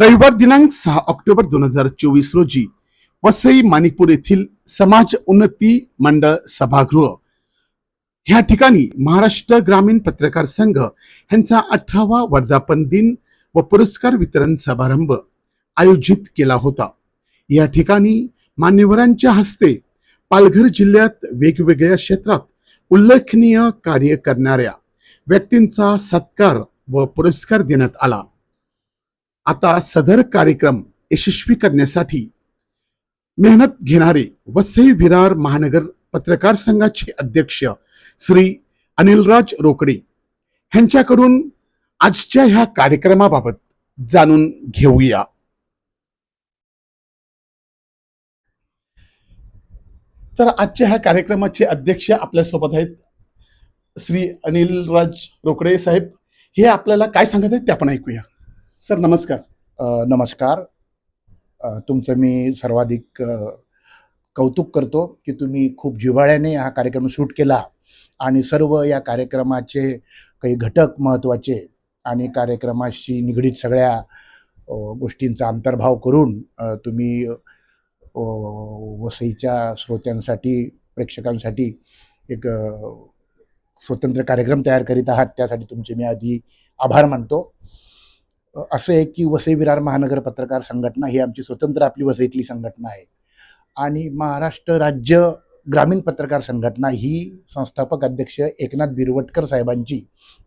रविवार दिनांक सहा ऑक्टोबर दोन हजार चोवीस रोजी वसई माणिकपूर येथील समाज उन्नती मंडळ सभागृह. ह्या ठिकाणी महाराष्ट्र ग्रामीण पत्रकार संघ यांचा अठरावा वर्धापन दिन व पुरस्कार वितरण समारंभ आयोजित केला होता. या ठिकाणी मान्यवरांच्या हस्ते पालघर जिल्ह्यात वेगवेगळ्या क्षेत्रात उल्लेखनीय कार्य करणाऱ्या व्यक्तींचा सत्कार व पुरस्कार देण्यात आला. आता सदर कार्यक्रम यशस्वी करण्यासाठी मेहनत घेणारे वसई विरार महानगर पत्रकार संघाचे अध्यक्ष श्री अनिलराज रोकडे यांच्याकडून आजच्या ह्या कार्यक्रमाबाबत जाणून घेऊया. तर आजच्या ह्या कार्यक्रमाचे अध्यक्ष आपल्यासोबत आहेत श्री अनिलराज रोकडे साहेब. हे आपल्याला काय सांगत आहेत ते आपण ऐकूया. सर नमस्कार. नमस्कार. तुमचं मी सर्वाधिक कौतुक करतो की तुम्ही खूप जिव्हाळ्याने हा कार्यक्रम शूट केला आणि सर्व या कार्यक्रमाचे काही घटक महत्त्वाचे आणि कार्यक्रमाशी निगडीत सगळ्या गोष्टींचा अंतर्भाव करून तुम्ही वसईच्या श्रोत्यांसाठी प्रेक्षकांसाठी एक स्वतंत्र कार्यक्रम तयार करीत आहात. त्यासाठी तुमचे मी आधी आभार मानतो. असं आहे की वसई विरार महानगर पत्रकार संघटना ही आमची स्वतंत्र आपली वसईतली संघटना आहे. आणि महाराष्ट्र राज्य ग्रामीण पत्रकार संघटना ही संस्थापक अध्यक्ष एकनाथ बिरवटकर साहेबांची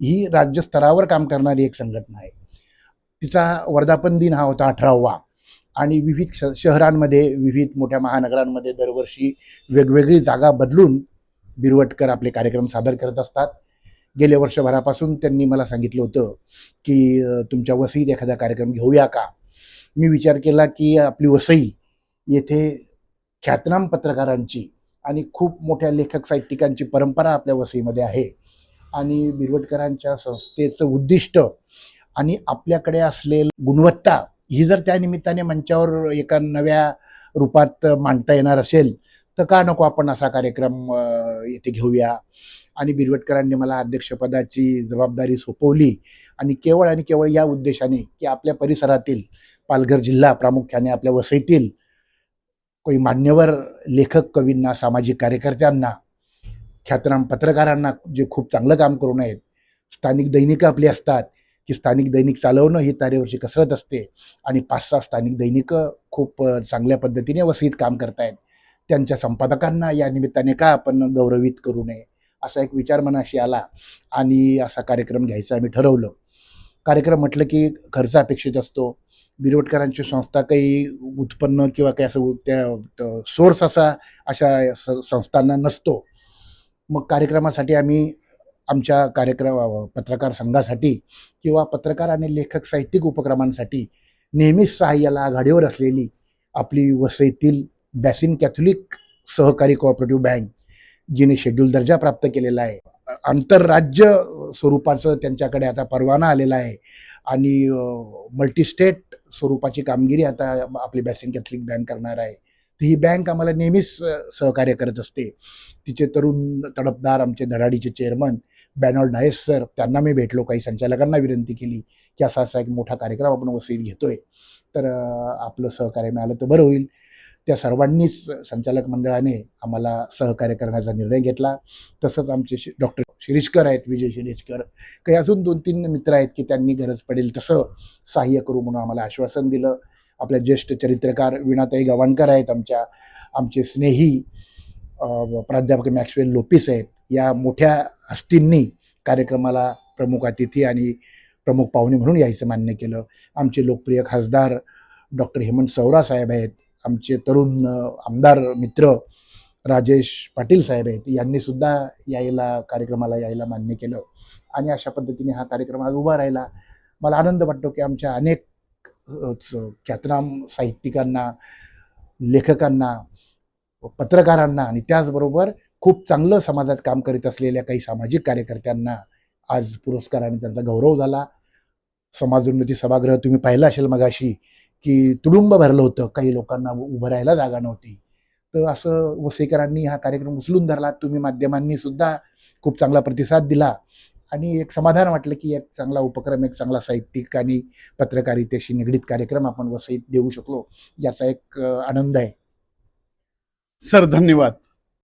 ही राज्यस्तरावर काम करणारी एक संघटना आहे. तिचा वर्धापन दिन हा होता अठरावा आणि विविध श शहरांमध्ये विविध मोठ्या महानगरांमध्ये दरवर्षी वेगवेगळी जागा बदलून बिरवटकर आपले कार्यक्रम सादर करत असतात. गेल्या वर्षभरापासून त्यांनी मला सांगितलं होतं की तुमच्या वसईत एखादा कार्यक्रम घेऊया का? मी विचार केला की आपली वसई येथे ख्यातनाम पत्रकारांची आणि खूप मोठ्या लेखक साहित्यिकांची परंपरा आपल्या वसईमध्ये आहे आणि बिरवटकरांच्या संस्थेचं उद्दिष्ट आणि आपल्याकडे असलेली गुणवत्ता ही जर त्या निमित्ताने मंचावर एका नव्या रूपात मांडता येणार असेल तर का नको आपण असा कार्यक्रम येथे घेऊया? आणि बिरवटकरांनी मला अध्यक्षपदाची जबाबदारी सोपवली. आणि केवळ आणि केवळ या उद्देशाने की आपल्या परिसरातील पालघर जिल्हा प्रामुख्याने आपल्या वसईतील काही मान्यवर लेखक कवींना सामाजिक कार्यकर्त्यांना ख्यातनाम पत्रकारांना जे खूप चांगलं काम करून आहेत स्थानिक दैनिकं आपली असतात की स्थानिक दैनिक चालवणं ही तारेवरची कसरत असते. आणि पाच सहा स्थानिक दैनिकं खूप चांगल्या पद्धतीने वसईत काम करतायत. त्यांच्या संपादकांना या निमित्ताने का आपण गौरवित करू नये? असा एक विचार मनाशी आला आणि असा कार्यक्रम घ्यायचा आम्ही ठरवलं. कार्यक्रम म्हटलं की खर्च अपेक्षित असतो. बिरवटकरांची संस्था काही उत्पन्न किंवा काही असं त्या सोर्स असा अशा स- संस्थांना नसतो. मग कार्यक्रमासाठी आम्ही आमच्या कार्यक्रम पत्रकार संघासाठी किंवा पत्रकार आणि लेखक साहित्यिक उपक्रमांसाठी नेहमीच सहाय्याला आघाडीवर असलेली आपली वसईतील बॅसिन कॅथोलिक सहकारी कोऑपरेटिव्ह बँक जिने शेड्यूल दर्जा प्राप्त केलेला आहे. आंतरराज्य स्वरूपाचं त्यांच्याकडे आता परवाना आलेला आहे. आणि मल्टीस्टेट स्वरूपाची कामगिरी आता आपली बॅसिन कॅथलिक बँक करणार आहे. तर ही बँक आम्हाला नेहमीच सहकार्य करत असते. तिचे तरुण तडपदार आमचे धडाडीचे चेअरमन बॅनॉल नायस सर त्यांना मी भेटलो काही संचालकांना विनंती केली की असा असा एक मोठा कार्यक्रम आपण वसईत घेतोय. तर आपलं सहकार्य मिळालं तर बरं होईल. त्या सर्वांनीच संचालक मंडळाने आम्हाला सहकार्य करण्याचा निर्णय घेतला. तसंच आमचे शि डॉक्टर शिरीषकर आहेत विजय शिरीषकर. काही अजून दोन तीन मित्र आहेत की त्यांनी गरज पडेल तसं सहाय्य करू म्हणून आम्हाला आश्वासन दिलं. आपल्या ज्येष्ठ चरित्रकार विणाताई गवाणकर आहेत आमच्या आमचे स्नेही प्राध्यापक मॅक्सवेल लोपिस आहेत. या मोठ्या हस्तींनी कार्यक्रमाला प्रमुख अतिथी आणि प्रमुख पाहुणे म्हणून यायचं मान्य केलं. आमचे लोकप्रिय खासदार डॉक्टर हेमंत सौरा साहेब आहेत. आमचे तरुण आमदार मित्र राजेश पाटील साहेब आहेत यांनी सुद्धा यायला कार्यक्रमाला यायला मान्य केलं. आणि अशा पद्धतीने हा कार्यक्रम आज उभा राहिला. मला आनंद वाटतो की आमच्या अनेक ख्यातनाम साहित्यिकांना लेखकांना पत्रकारांना आणि त्याचबरोबर खूप चांगलं समाजात काम करीत असलेल्या काही सामाजिक कार्यकर्त्यांना आज पुरस्काराने त्यांचा गौरव झाला. समाजोन्नती सभागृह तुम्ही पाहिला असेल मगाशी की तुडुंब भरलं होतं. काही लोकांना उभं राहायला जागा नव्हती. तर असं वसईकरांनी हा कार्यक्रम उचलून धरला. तुम्ही माध्यमांनी सुद्धा खूप चांगला प्रतिसाद दिला. आणि एक समाधान वाटलं की एक चांगला उपक्रम एक चांगला साहित्यिक आणि पत्रकारितेशी निगडीत कार्यक्रम आपण वसईत देऊ शकलो. याचा एक आनंद आहे. सर धन्यवाद.